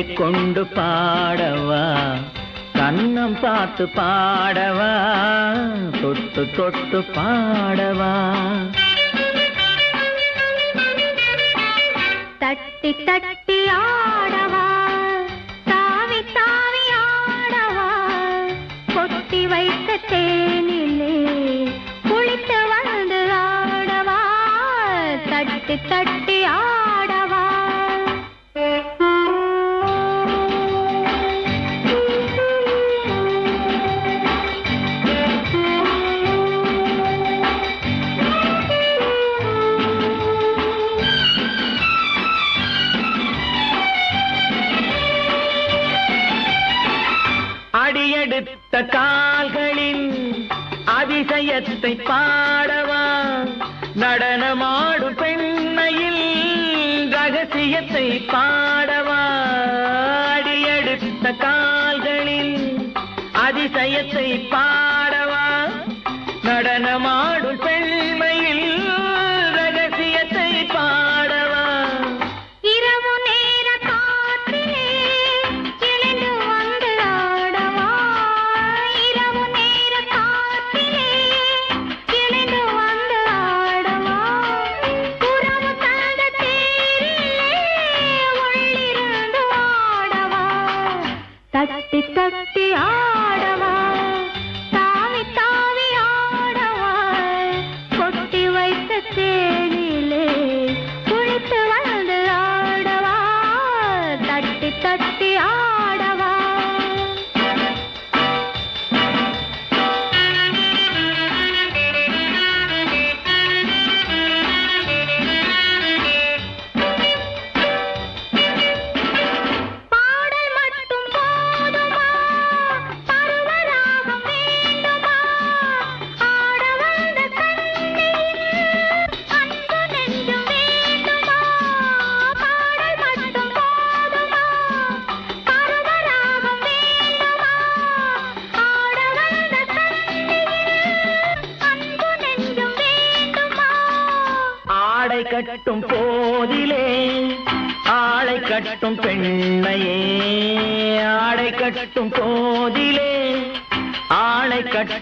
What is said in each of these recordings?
ஆசை கொண்டு பாடவா? கண்ணம் பார்த்து பாடவா? தொட்டு தொட்டு பாடவா? தட்டி தட்டி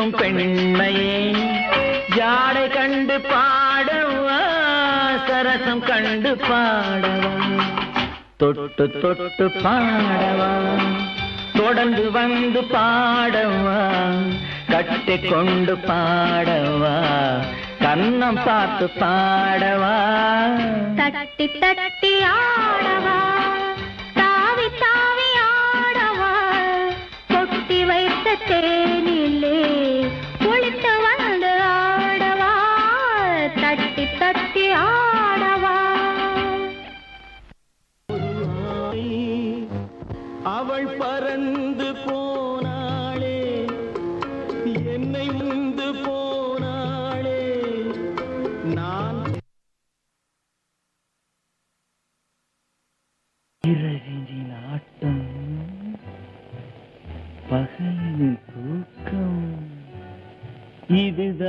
கொட்டும் பெண்மையே. யாடை கண்டு பாடவா? சரசம் கண்டு பாடவா? தொட்டு தொட்டு பாடவா? தொடர்ந்து வந்து பாடவா? கட்டி கொண்டு பாடவா? கண்ணம் பார்த்து பாடவா? தட்டி தட்டி ஆடவா?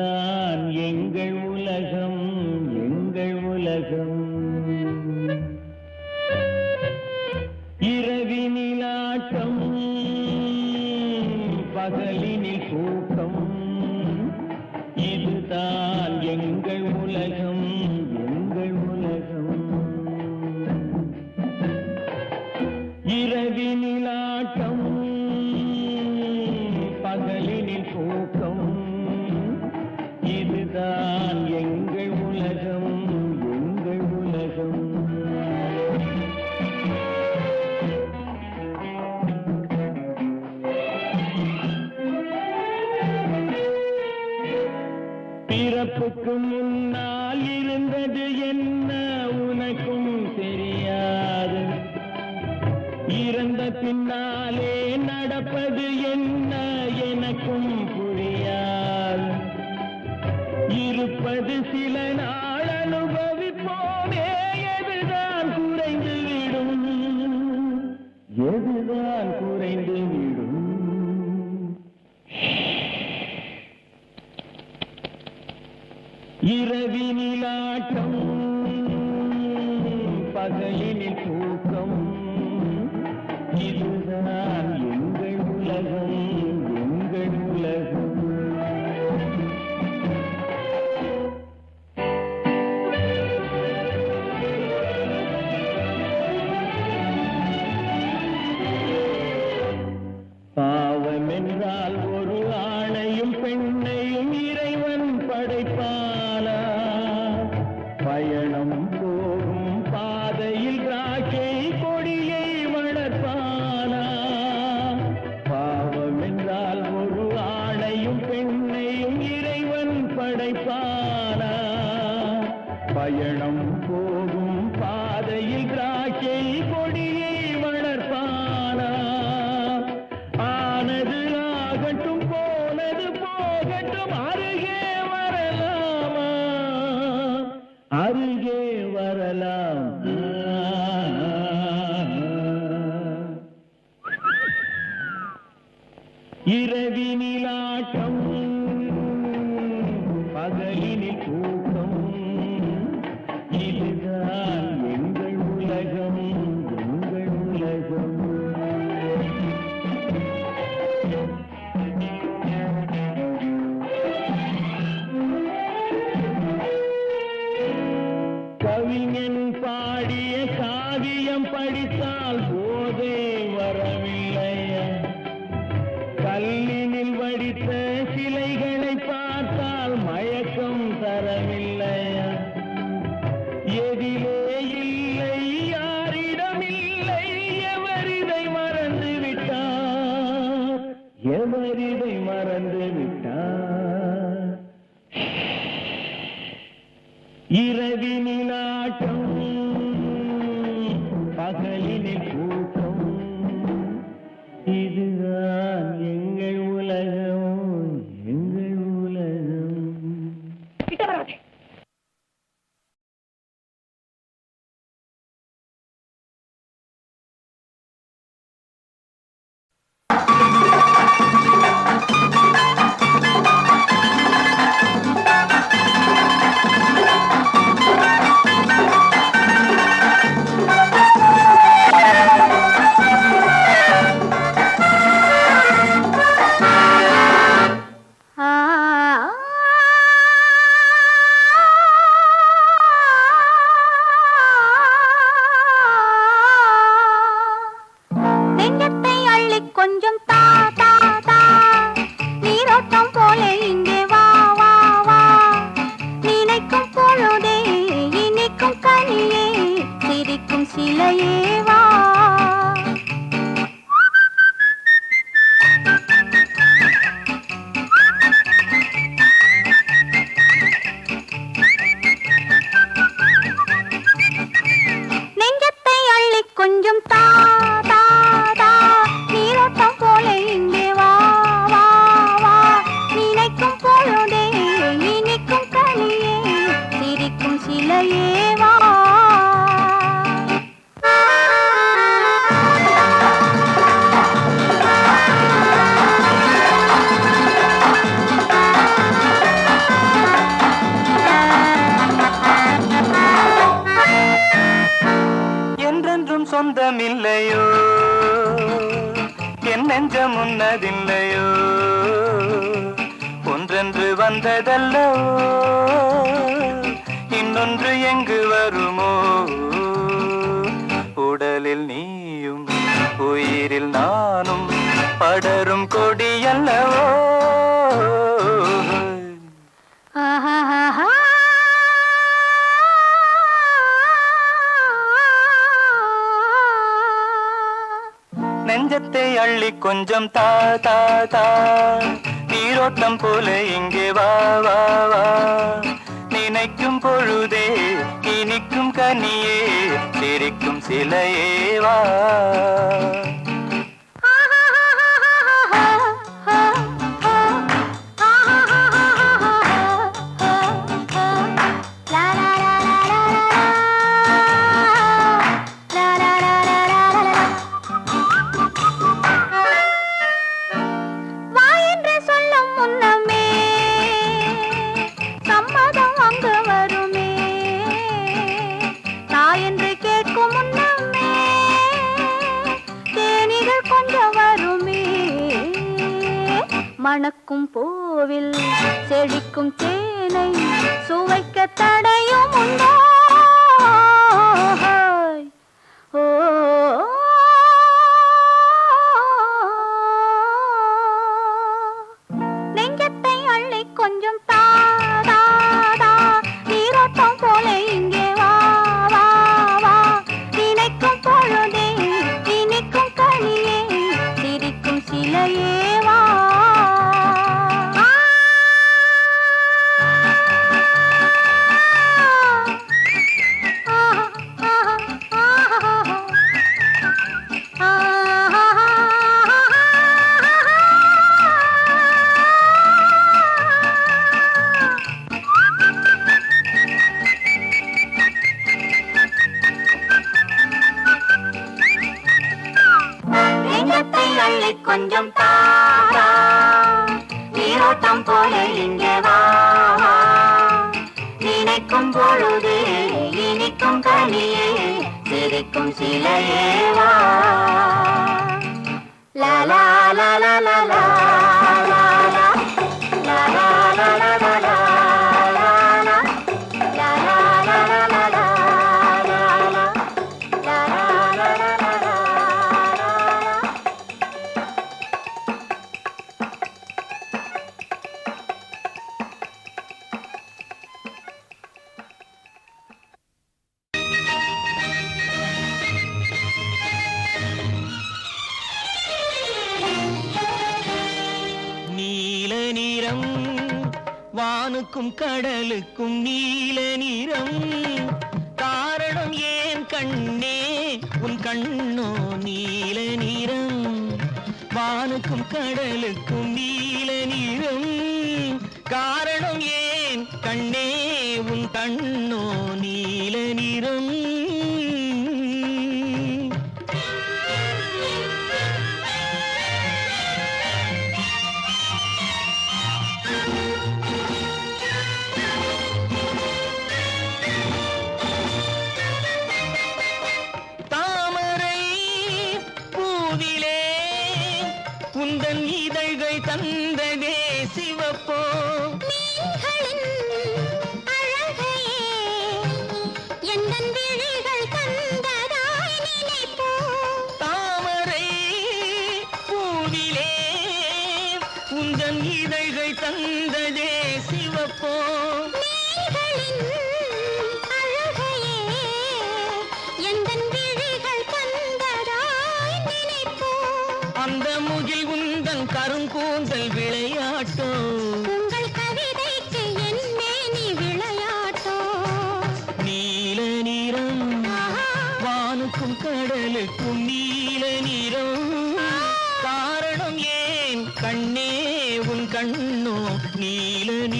இதுதான் எங்கள் உலகம் எங்கள் உலகம். இரவினிலாட்டம் பகலினில் தூக்கம். இதுதான் எங்கள் உலகம். இருப்பது சில நாள் அனுபவிப்போமே. எதுதான் குறைந்து விடும் எதுதான் பிடித்தால் நீயும் உயிரில் நானும் படரும் கொடியல்லவோ? நெஞ்சத்தை அள்ளி கொஞ்சம் தா தா தா. நீரோட்டம் போல இங்கே வா வா வா. நினைக்கும் பொழுதே இனிக்கும் கனியே சிரிக்கும் சிலையேவா செழிக்கும் செ நீருக்கும் கடலுக்கும் நீல நிறம். காரணம் ஏன் கண்ணே? உன் கண்ணோ நீல போ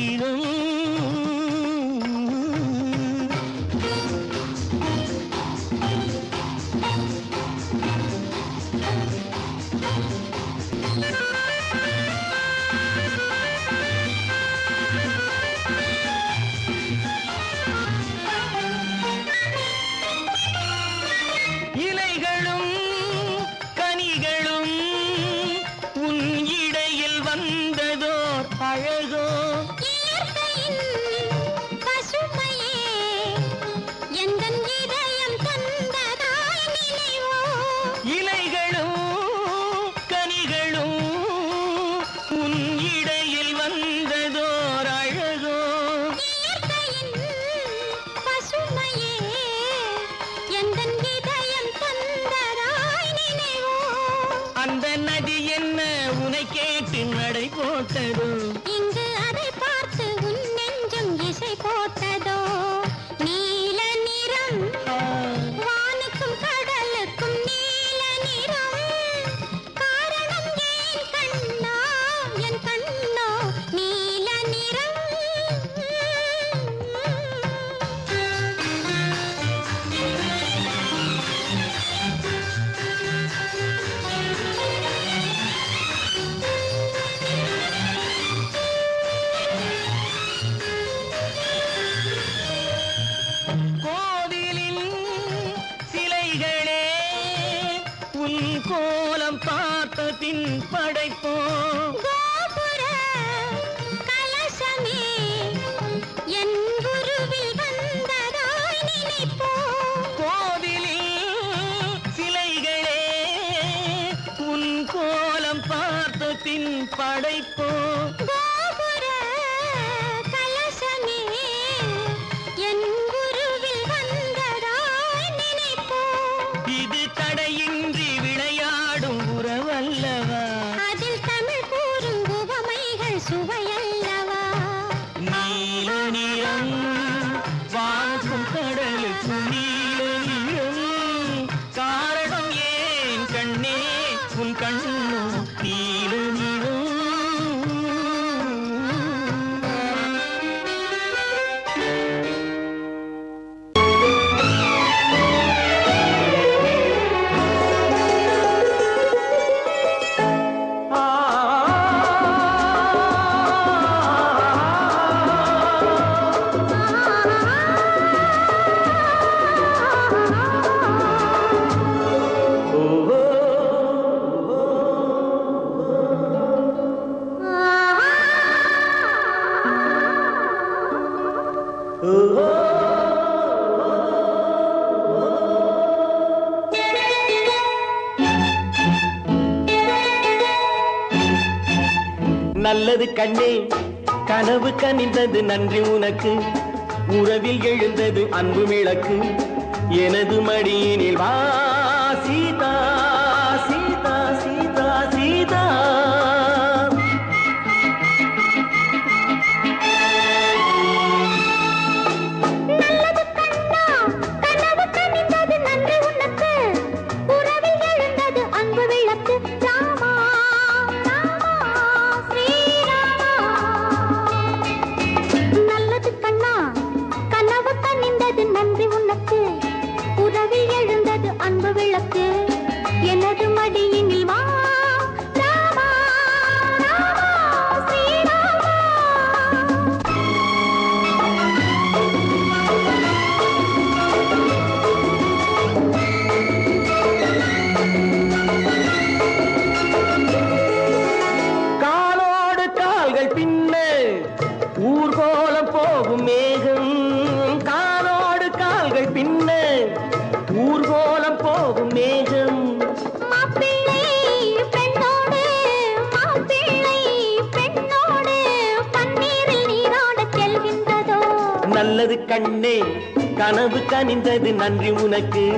வீரம் contain ஆடை கண்ணே கனவு கனிந்தது நன்றி உனக்கு. உறவில் எழுந்தது அன்பு விளக்கு. எனது மடியினில் வா கண்ணே கனவு கனிந்தது நன்றி உனக்கு.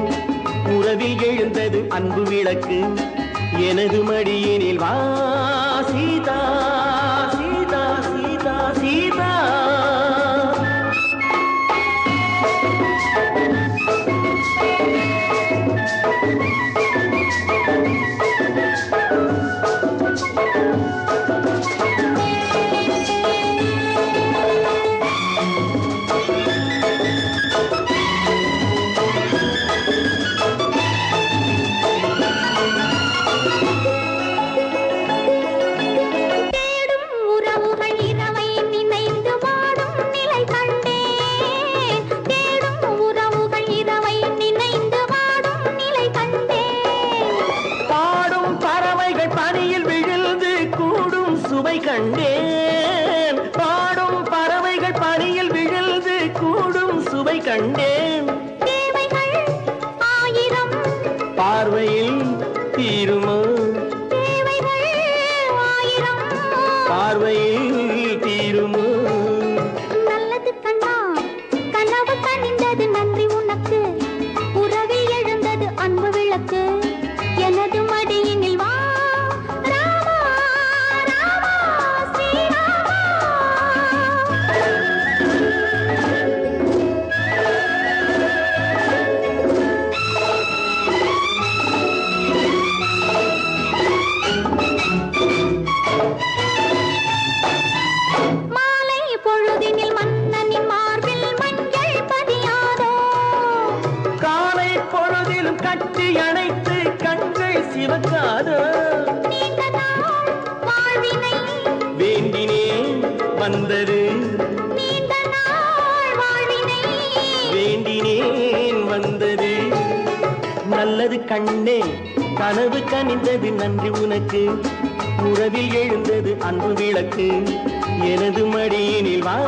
உறவில் எழுந்தது அன்பு விளக்கு. எனது மடியினில் வா. கண்ணே கனவு கனிந்தது நன்றி உனக்கு. உறவில் எழுந்தது அன்பு விளக்கு. எனது மடியினில் வா.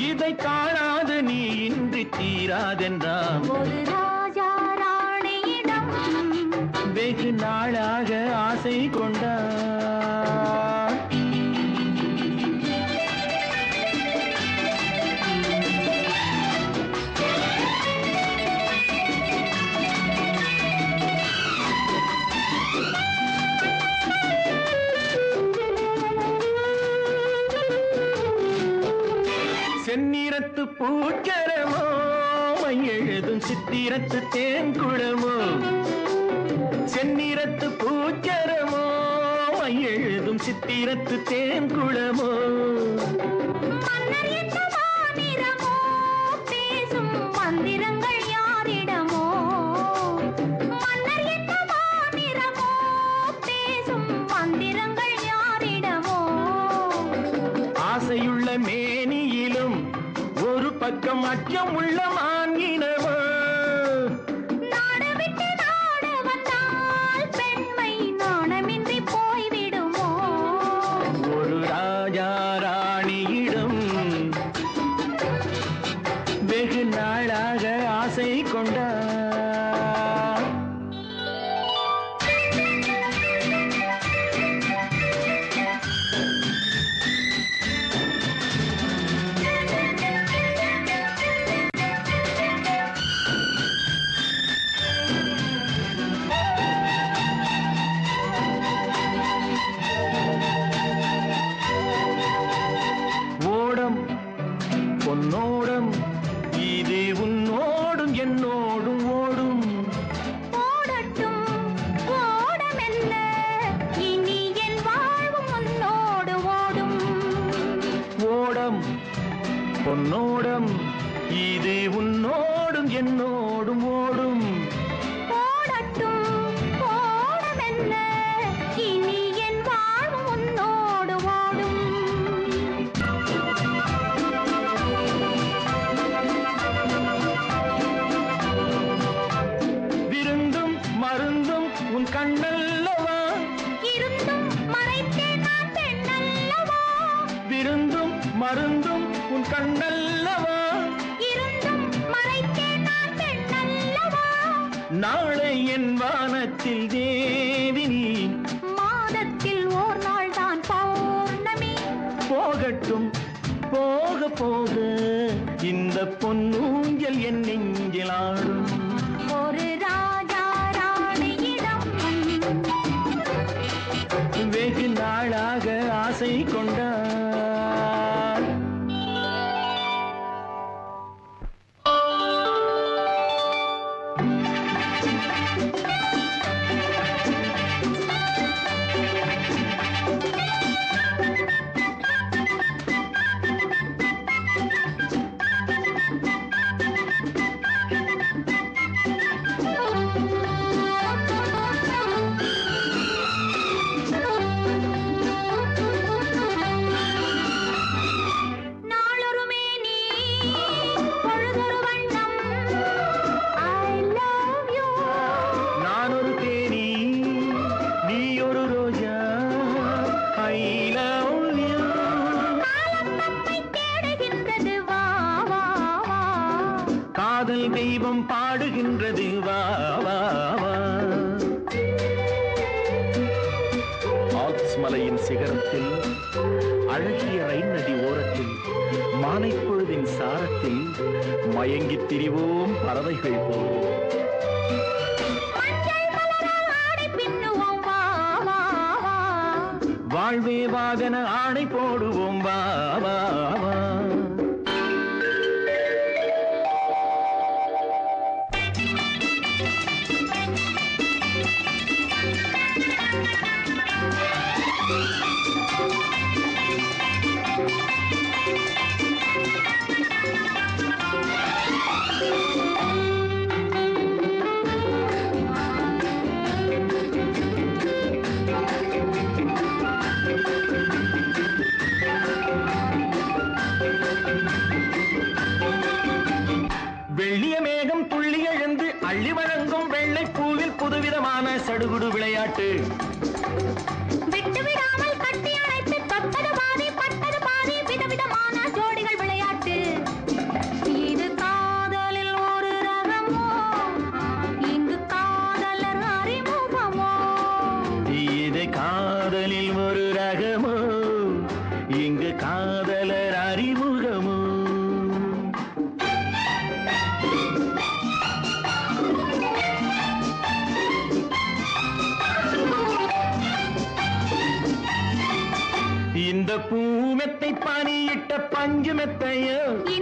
இதை காணாத நீ இன்றி தீராதென்றான் ஒரு ராஜா ராணியிடம் வெகு நாளாக ஆசை கொண்டான் செந்நிறத்து பூச்சரமோ எழுதும் சித்திரத்து தேங்குழமோ செந்நிறத்து பூச்சரமோ எழுதும் சித்திரத்து தேங்குழமோ பக்கம் அச்சம் உள்ளமா காற்றில் தே திரிவோம் பறவைகள் போவோம் வாழ்வே வாகன ஆடை போ பனியிட்ட